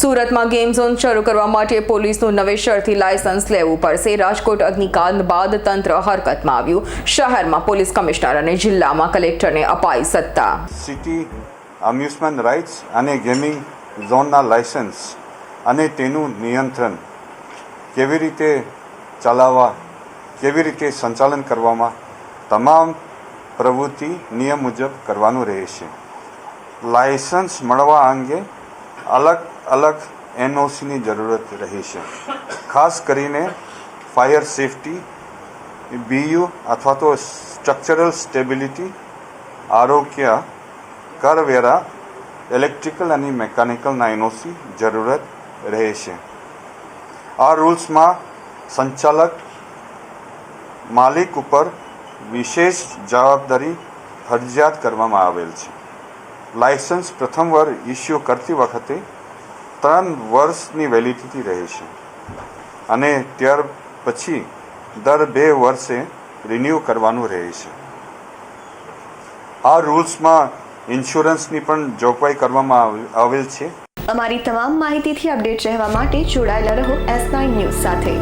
સુરતમાં game zone શરૂ કરવા માટે પોલીસનું નવેસરથી લાયસન્સ લેવું પડશે. રાજકોટ અગ્નિકાંડ બાદ તંત્ર હરકતમાં આવ્યું. શહેરમાં પોલીસ કમિશનર અને જિલ્લામાં કલેક્ટરને અપાઈ સત્તા. સિટી અમ્યુઝમેન્ટ રાઇટ્સ અને ગેમિંગ ઝોનના લાયસન્સ અને તેનું નિયંત્રણ કેવી રીતે ચલાવવા, કેવી રીતે સંચાલન કરવામાં તમામ પ્રવૃત્તિ નિયમ મુજબ કરવાનું રહેશે. લાયસન્સ મળવા અંગે અલગ અલગ એનઓસીની જરૂરત રહેશે ખાસ કરીને ફાયર સેફટી, બીયુ અથવા તો સ્ટ્રક્ચરલ સ્ટેબિલિટી, આરોગ્ય, કરવેરા, ઇલેક્ટ્રિકલ અને મેકેનિકલના એનઓસી જરૂરત રહે છે. આ રૂલ્સમાં સંચાલક, માલિક ઉપર વિશેષ જવાબદારી ફરજિયાત કરવામાં આવેલ છે. લાયસન્સ પ્રથમ વાર ઇસ્યુ કરતી વખતે ત્રણ વર્ષની વેલિડિટી રહે છે. અને ત્યાર પછી દર બે વર્ષે રિન્યૂ કરવાનું રહે છે. આ રૂલ્સમાં ઇન્સ્યોરન્સની પણ જોગવાઈ કરવામાં આવે- આવેલ છે. અમારી તમામ માહિતીથી અપડેટ રહેવા માટે જોડાયેલા રહો એસ નાઇન ન્યૂઝ સાથે.